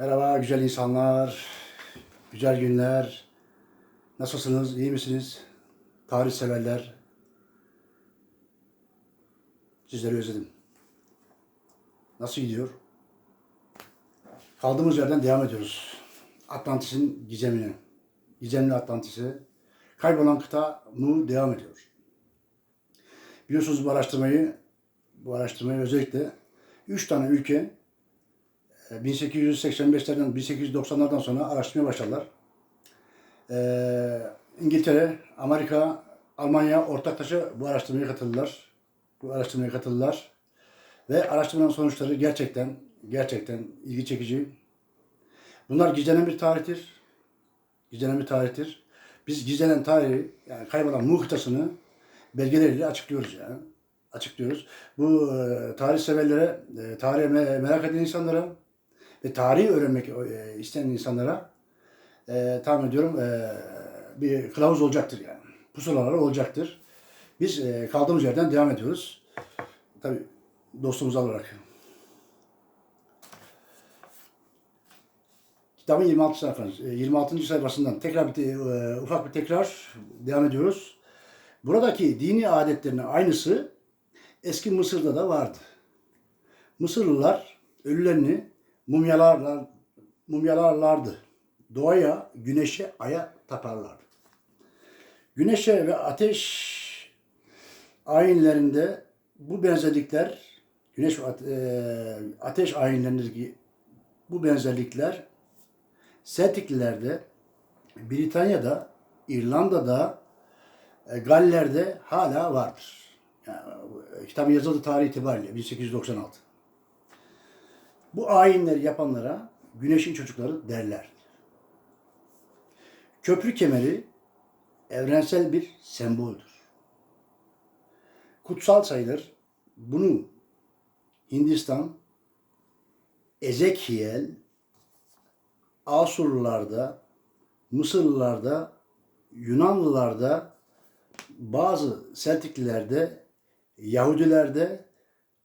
Merhaba güzel insanlar, güzel günler. Nasılsınız, iyi misiniz? Tarih severler. Sizleri özledim. Nasıl gidiyor? Kaldığımız yerden devam ediyoruz. Atlantis'in gizemine. Gizemli Atlantis'e. Kaybolan kıta mu devam ediyor. Biliyorsunuz bu araştırmayı, bu araştırmayı özellikle 3 tane ülke 1885'lerden 1890'lardan sonra araştırmaya başladılar. Ee, İngiltere, Amerika, Almanya ortaklaşa bu araştırmaya katıldılar. Bu araştırmaya katıldılar. Ve araştırmanın sonuçları gerçekten gerçekten ilgi çekici. Bunlar gizlenen bir tarihtir. Gizlenen bir tarihtir. Biz gizlenen tarihi, yani kaybolan muhtasını belgeleriyle açıklıyoruz yani. Açıklıyoruz. Bu e, tarih severlere, e, tarihe me- merak eden insanlara ve tarihi öğrenmek e, isteyen insanlara e, tahmin ediyorum e, bir kılavuz olacaktır yani. Pusulalar olacaktır. Biz e, kaldığımız yerden devam ediyoruz. Tabii dostumuz olarak. Kitabın 26 sayfası, e, 26. sayfasından tekrar bir e, ufak bir tekrar devam ediyoruz. Buradaki dini adetlerin aynısı eski Mısır'da da vardı. Mısırlılar ölülerini mumyalarlar, mumyalarlardı. Doğaya, güneşe, aya taparlardı. Güneşe ve ateş ayinlerinde bu benzerlikler, güneş ve e, ateş ayinlerindeki bu benzerlikler Celtic'lilerde, Britanya'da, İrlanda'da, e, Galler'de hala vardır. Yani, e, kitabın yazıldığı tarih itibariyle 1896. Bu ayinleri yapanlara güneşin çocukları derler. Köprü kemeri evrensel bir semboldür. Kutsal sayılır. Bunu Hindistan, Ezekiel, Asurlularda, Mısırlılarda, Yunanlılarda, bazı Celtiklilerde, Yahudilerde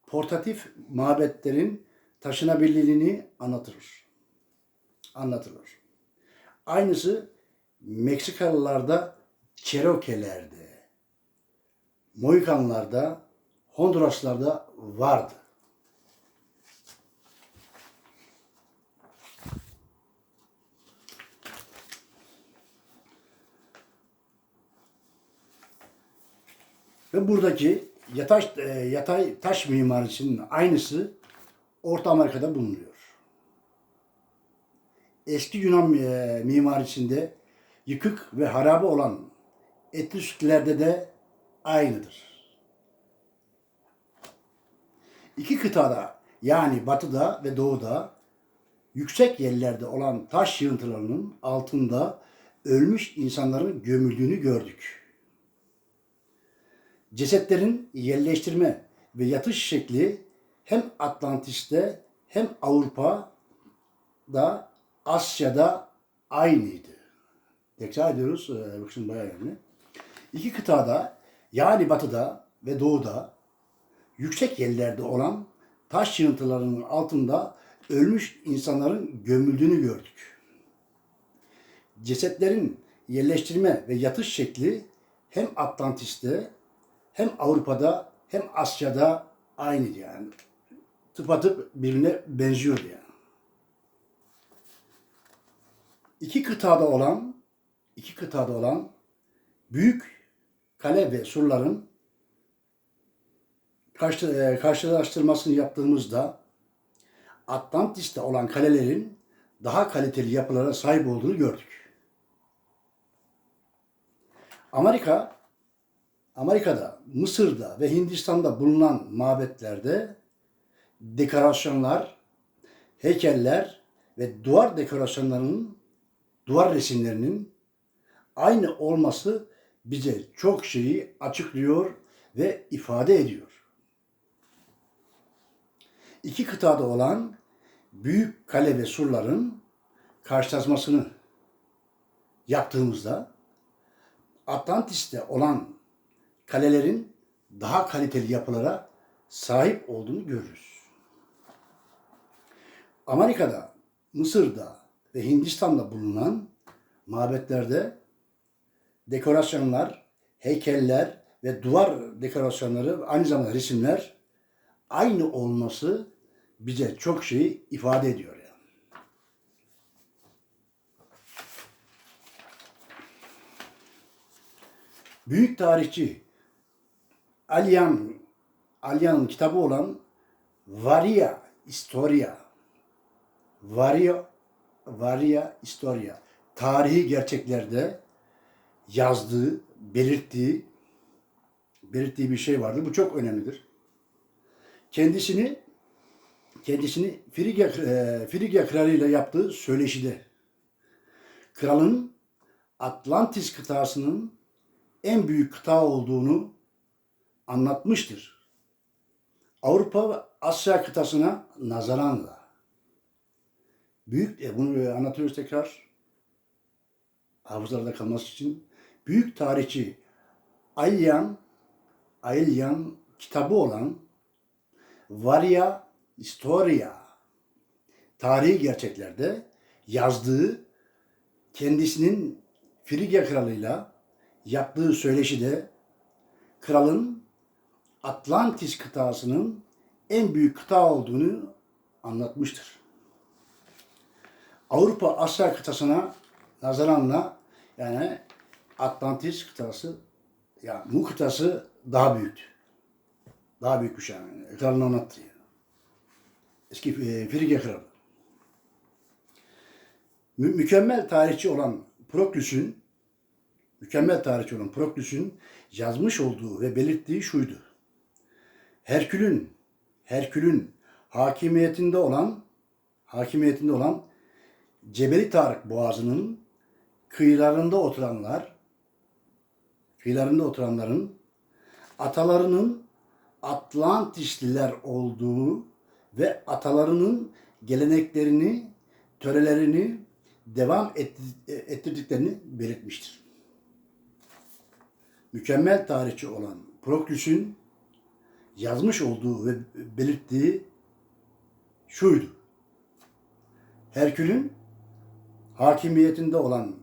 portatif mabetlerin taşınabilirliğini anlatılır. Anlatılır. Aynısı Meksikalılarda Cherokee'lerde, Mohikanlarda, Honduraslarda vardı. Ve buradaki yatay, e, yatay taş mimarisinin aynısı Orta Amerika'da bulunuyor. Eski Yunan e, mimarisinde yıkık ve harabe olan Etrüsklerde de aynıdır. İki kıtada yani batıda ve doğuda yüksek yerlerde olan taş yığıntılarının altında ölmüş insanların gömüldüğünü gördük. Cesetlerin yerleştirme ve yatış şekli hem Atlantis'te hem Avrupa'da, Asya'da aynıydı. Tekrar ediyoruz. Ee, Bak şimdi bayağı önemli. İki kıtada yani batıda ve doğuda yüksek yerlerde olan taş yığıntılarının altında ölmüş insanların gömüldüğünü gördük. Cesetlerin yerleştirme ve yatış şekli hem Atlantis'te hem Avrupa'da hem Asya'da aynıydı yani. Tıpatıp birbirine benziyordu yani. İki kıtada olan iki kıtada olan büyük kale ve surların karşı, e, karşılaştırmasını yaptığımızda Atlantis'te olan kalelerin daha kaliteli yapılara sahip olduğunu gördük. Amerika Amerika'da, Mısır'da ve Hindistan'da bulunan mabetlerde dekorasyonlar, heykeller ve duvar dekorasyonlarının, duvar resimlerinin aynı olması bize çok şeyi açıklıyor ve ifade ediyor. İki kıtada olan büyük kale ve surların karşılaşmasını yaptığımızda Atlantis'te olan kalelerin daha kaliteli yapılara sahip olduğunu görürüz. Amerika'da, Mısır'da ve Hindistan'da bulunan mabetlerde dekorasyonlar, heykeller ve duvar dekorasyonları aynı zamanda resimler aynı olması bize çok şey ifade ediyor yani. Büyük tarihçi Alyan Alyan'ın kitabı olan Varia Historia Varia Varia Historia tarihi gerçeklerde yazdığı, belirttiği belirttiği bir şey vardır. Bu çok önemlidir. Kendisini kendisini Frigya, e, Frigya kralıyla yaptığı söyleşide kralın Atlantis kıtasının en büyük kıta olduğunu anlatmıştır. Avrupa ve Asya kıtasına nazaranla. Büyük, e, bunu e, anlatıyoruz tekrar. Hafızalarda kalması için. Büyük tarihçi Ailyan, Ailyan kitabı olan Varia Historia tarihi gerçeklerde yazdığı kendisinin Frigya kralıyla yaptığı söyleşide kralın Atlantis kıtasının en büyük kıta olduğunu anlatmıştır. Avrupa Asya kıtasına nazaranla yani Atlantis kıtası ya bu kıtası daha büyüktü. Daha büyükmüş yani. Kralın anlattı. Yani. Eski e, Frigya kralı. Mü- mükemmel tarihçi olan Proklüs'ün mükemmel tarihçi olan Proklüs'ün yazmış olduğu ve belirttiği şuydu. Herkül'ün Herkül'ün hakimiyetinde olan hakimiyetinde olan Cebeli Tarık Boğazı'nın kıyılarında oturanlar kıyılarında oturanların atalarının Atlantisliler olduğu ve atalarının geleneklerini, törelerini devam etti- ettirdiklerini belirtmiştir. Mükemmel tarihçi olan Proklüs'ün yazmış olduğu ve belirttiği şuydu. Herkül'ün hakimiyetinde olan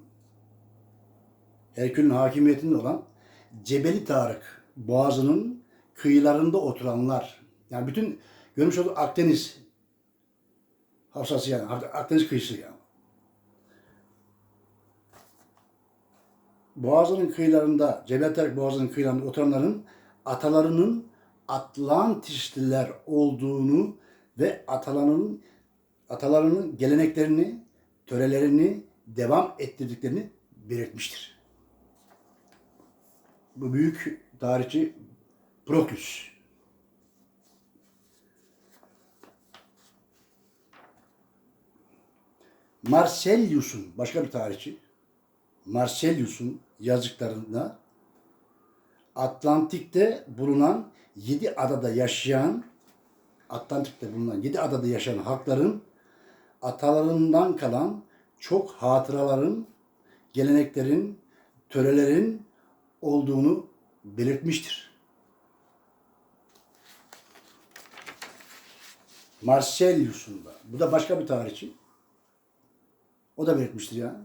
Herkül'ün hakimiyetinde olan Cebeli Tarık Boğazı'nın kıyılarında oturanlar yani bütün görmüş olduğu Akdeniz havzası yani Ak- Akdeniz kıyısı yani. Boğazı'nın kıyılarında, Cebeli Tarık Boğazı'nın kıyılarında oturanların atalarının Atlantisliler olduğunu ve atalarının atalarının geleneklerini, törelerini devam ettirdiklerini belirtmiştir. Bu büyük tarihçi Proklus. Marcellius'un başka bir tarihçi Marcellius'un yazdıklarında Atlantik'te bulunan yedi adada yaşayan Atlantik'te bulunan yedi adada yaşayan halkların atalarından kalan çok hatıraların, geleneklerin, törelerin olduğunu belirtmiştir. Marcellius'un da. Bu da başka bir tarihçi. O da belirtmiştir yani.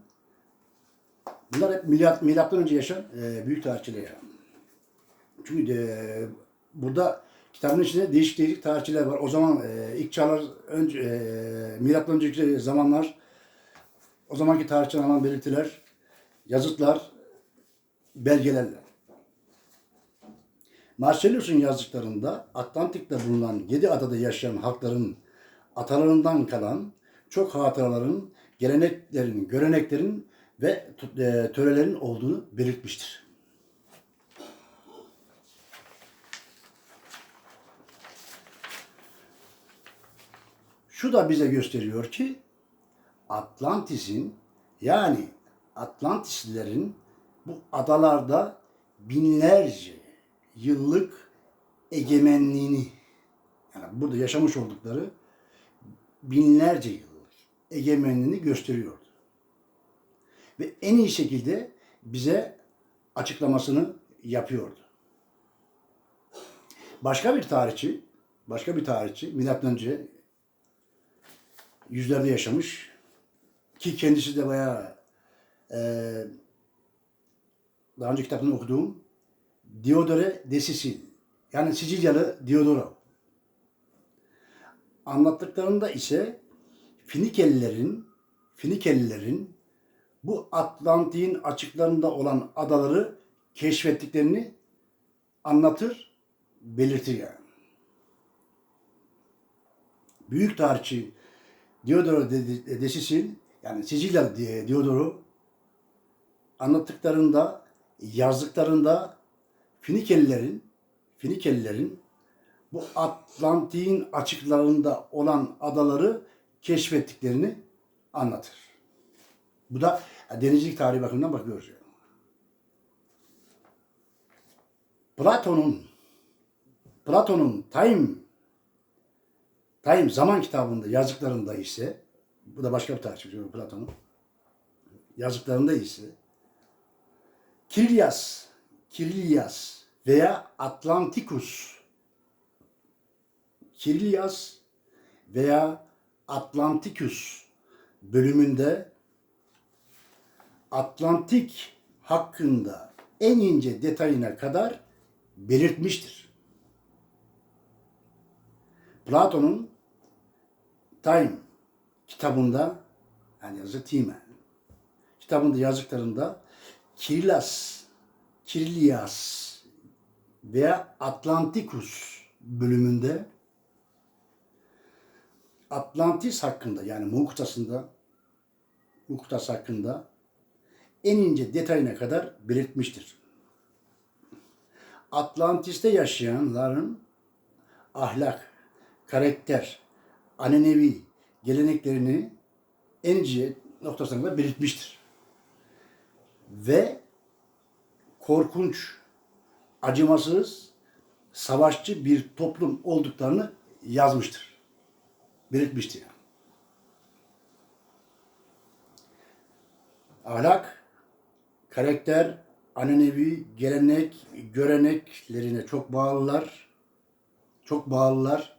Bunlar hep milat, milattan önce yaşayan e, büyük tarihçiler yani. Çünkü e, burada kitabın içinde değişik değişik tarihçiler var. O zaman e, ilk çağlar önce e, milattan önceki zamanlar o zamanki tarihçiler alan belirtiler, yazıtlar, belgelerle. Marcellus'un yazdıklarında Atlantik'te bulunan yedi adada yaşayan halkların atalarından kalan çok hatıraların, geleneklerin, göreneklerin ve e, törelerin olduğunu belirtmiştir. Şu da bize gösteriyor ki Atlantis'in yani Atlantislilerin bu adalarda binlerce yıllık egemenliğini yani burada yaşamış oldukları binlerce yıllık egemenliğini gösteriyordu. Ve en iyi şekilde bize açıklamasını yapıyordu. Başka bir tarihçi, başka bir tarihçi milattan önce yüzlerde yaşamış ki kendisi de bayağı e, daha önce kitaplarını okuduğum Diodore de Sicil yani Sicilyalı Diodoro. Anlattıklarında ise Finikelilerin Finikelilerin bu Atlantik'in açıklarında olan adaları keşfettiklerini anlatır, belirtir yani. Büyük tarihçi Diodoro de, yani Sicilya diye Diodoro anlattıklarında, yazdıklarında Finikelilerin Finikelilerin bu Atlantik'in açıklarında olan adaları keşfettiklerini anlatır. Bu da denizcilik tarihi bakımından bakıyoruz. Platon'un Platon'un Time Time zaman kitabında yazdıklarında ise bu da başka bir tarihçi Platon'un yazdıklarında ise Kiryas Kiryas veya Atlantikus Kiryas veya Atlantikus bölümünde Atlantik hakkında en ince detayına kadar belirtmiştir. Platon'un Time kitabında yani yazı Time kitabında yazdıklarında Kirilas, Kirilias veya Atlantikus bölümünde Atlantis hakkında yani Muktas'ında Muktas hakkında en ince detayına kadar belirtmiştir. Atlantis'te yaşayanların ahlak, karakter, anenevi geleneklerini en ince noktasına belirtmiştir. Ve korkunç, acımasız, savaşçı bir toplum olduklarını yazmıştır. Belirtmiştir yani. Ahlak, karakter, anenevi, gelenek, göreneklerine çok bağlılar. Çok bağlılar.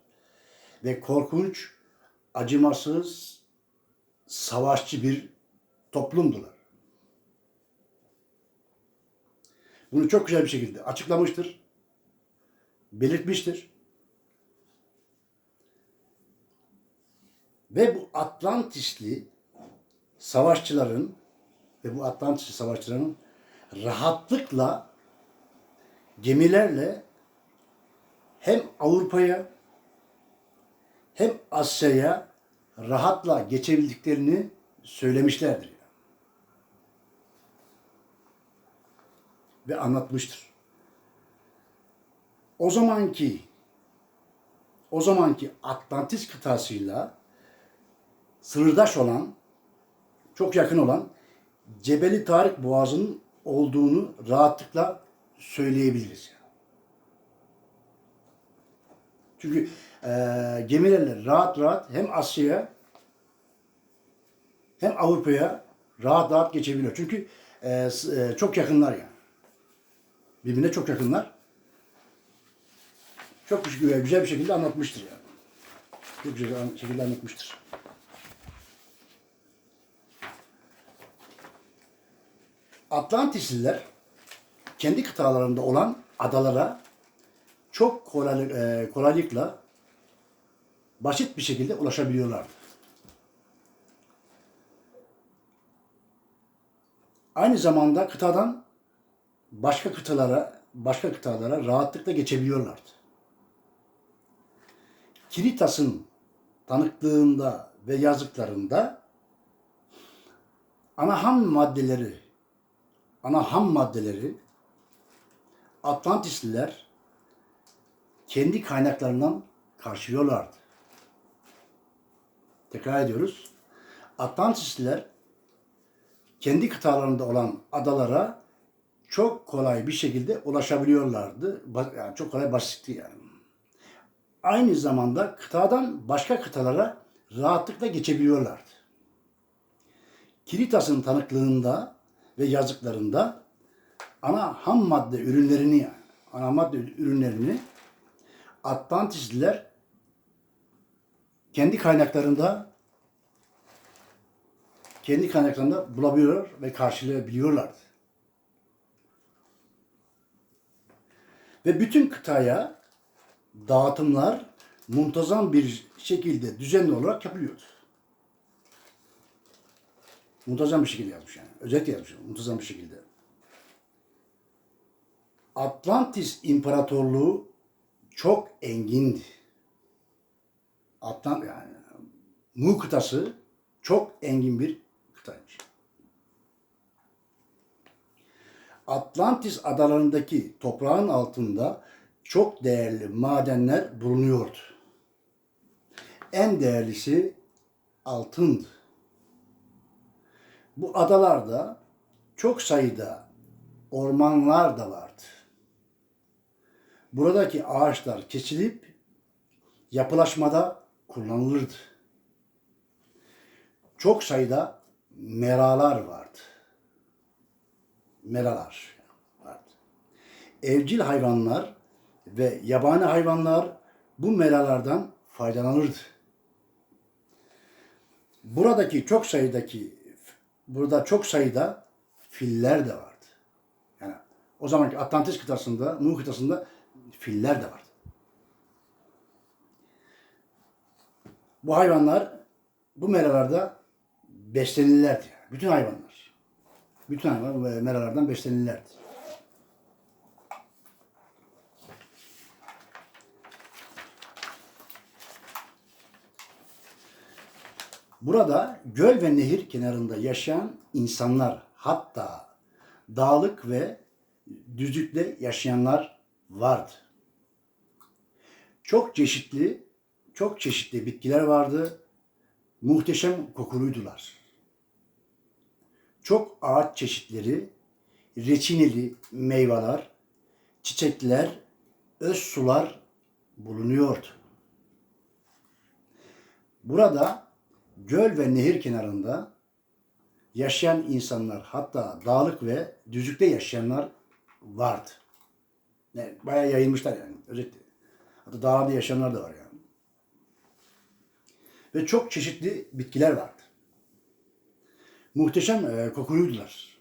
Ve korkunç, acımasız, savaşçı bir toplumdular. Bunu çok güzel bir şekilde açıklamıştır. Belirtmiştir. Ve bu Atlantisli savaşçıların ve bu Atlantis savaşçıların rahatlıkla gemilerle hem Avrupa'ya hem Asya'ya rahatla geçebildiklerini söylemişlerdir. Ve anlatmıştır. O zamanki o zamanki Atlantis kıtasıyla sınırdaş olan çok yakın olan Cebeli Tarık Boğazı'nın olduğunu rahatlıkla söyleyebiliriz. Çünkü e, gemilerle rahat rahat hem Asya'ya hem Avrupa'ya rahat rahat geçebiliyor. Çünkü e, e, çok yakınlar yani. Birbirine çok yakınlar. Çok güzel, güzel bir şekilde anlatmıştır yani. Çok güzel bir şekilde anlatmıştır. Atlantisliler kendi kıtalarında olan adalara çok kolaylık, e, kolaylıkla basit bir şekilde ulaşabiliyorlardı. Aynı zamanda kıtadan başka kıtalara, başka kıtalara rahatlıkla geçebiliyorlardı. Kiritas'ın tanıklığında ve yazıklarında ana ham maddeleri ana ham maddeleri Atlantisliler kendi kaynaklarından karşılıyorlardı. Tekrar ediyoruz. Atlantisliler kendi kıtalarında olan adalara çok kolay bir şekilde ulaşabiliyorlardı. Yani çok kolay basitti yani. Aynı zamanda kıtadan başka kıtalara rahatlıkla geçebiliyorlardı. Kiritas'ın tanıklığında ve yazıklarında ana ham madde ürünlerini ana madde ürünlerini Atlantisliler kendi kaynaklarında kendi kaynaklarında bulabiliyor ve karşılayabiliyorlardı. Ve bütün kıtaya dağıtımlar muntazam bir şekilde düzenli olarak yapılıyordu. Muntazam bir şekilde yazmış yani. Özellikle yazmış. Muntazam bir şekilde. Atlantis İmparatorluğu çok engindi. Atlant yani Mu kıtası çok engin bir kıtaymış. Atlantis adalarındaki toprağın altında çok değerli madenler bulunuyordu. En değerlisi altındı. Bu adalarda çok sayıda ormanlar da vardı. Buradaki ağaçlar kesilip yapılaşmada kullanılırdı. Çok sayıda meralar vardı. Meralar vardı. Evcil hayvanlar ve yabani hayvanlar bu meralardan faydalanırdı. Buradaki çok sayıdaki burada çok sayıda filler de vardı. Yani o zamanki Atlantis kıtasında, Nuh kıtasında filler de vardı. Bu hayvanlar bu meralarda beslenirlerdi. Bütün hayvanlar. Bütün hayvanlar meralardan beslenirlerdi. Burada göl ve nehir kenarında yaşayan insanlar hatta dağlık ve düzlükte yaşayanlar vardı. Çok çeşitli, çok çeşitli bitkiler vardı. Muhteşem kokuluydular. Çok ağaç çeşitleri, reçineli meyveler, çiçekler, öz sular bulunuyordu. Burada göl ve nehir kenarında yaşayan insanlar hatta dağlık ve düzlükte yaşayanlar vardı. Yani bayağı yayılmışlar yani özetle. Hatta dağlarda yaşayanlar da var yani. Ve çok çeşitli bitkiler vardı. Muhteşem e, kokuluydular.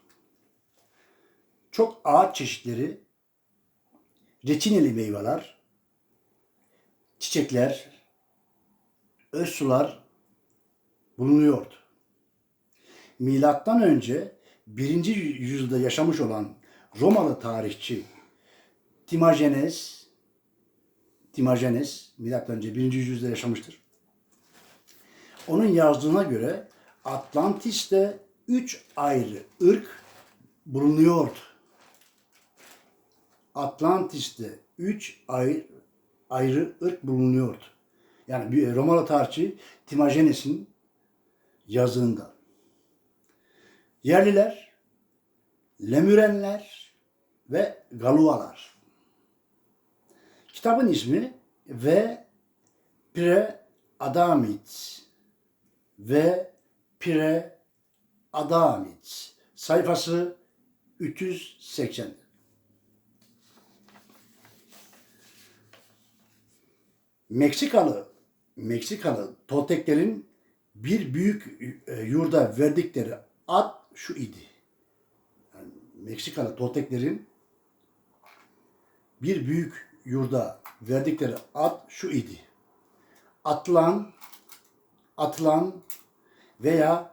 Çok ağaç çeşitleri, reçineli meyveler, çiçekler, öz sular bulunuyordu. Milattan önce 1. yüzyılda yaşamış olan Romalı tarihçi Timagenes Timagenes milattan önce 1. yüzyılda yaşamıştır. Onun yazdığına göre Atlantis'te üç ayrı ırk bulunuyordu. Atlantis'te üç ayrı, ayrı ırk bulunuyordu. Yani bir Romalı tarihçi Timagenes'in yazığında. Yerliler, Lemürenler ve Galualar. Kitabın ismi ve Pire Adamit ve Pire Adamit sayfası 380. Meksikalı Meksikalı Tolteklerin bir büyük e, yurda verdikleri ad şu idi. Yani Meksikalı Tolteklerin bir büyük yurda verdikleri ad şu idi. Atlan, Atlan veya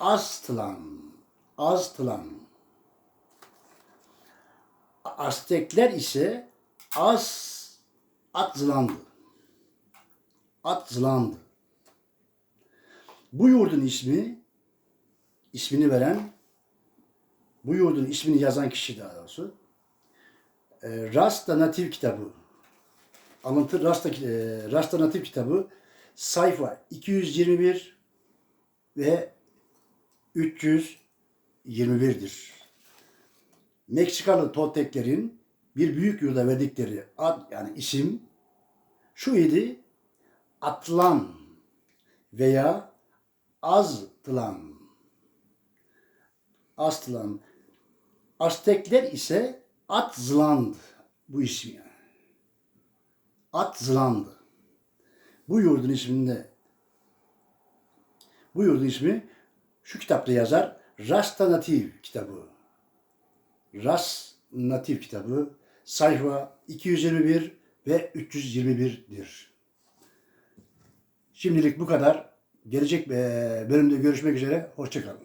Aztlan, Aztlan. Aztekler ise Az, Atzlandı. Atzlandı. Bu yurdun ismi, ismini veren, bu yurdun ismini yazan kişi daha doğrusu, Rasta Natif kitabı, alıntı Rasta, e, Rasta Natif kitabı sayfa 221 ve 321'dir. Meksikalı Tolteklerin bir büyük yurda verdikleri ad yani isim şu idi. Atlan veya Aztlan. Aztlan. Aztekler ise Atzland bu isim yani. Atzland. Bu yurdun isminde bu yurdun ismi Şu kitapta yazar Rasta Nativ kitabı. Ras Natif kitabı sayfa 221 ve 321'dir. Şimdilik bu kadar. Gelecek eee, bölümde görüşmek üzere. Hoşçakalın.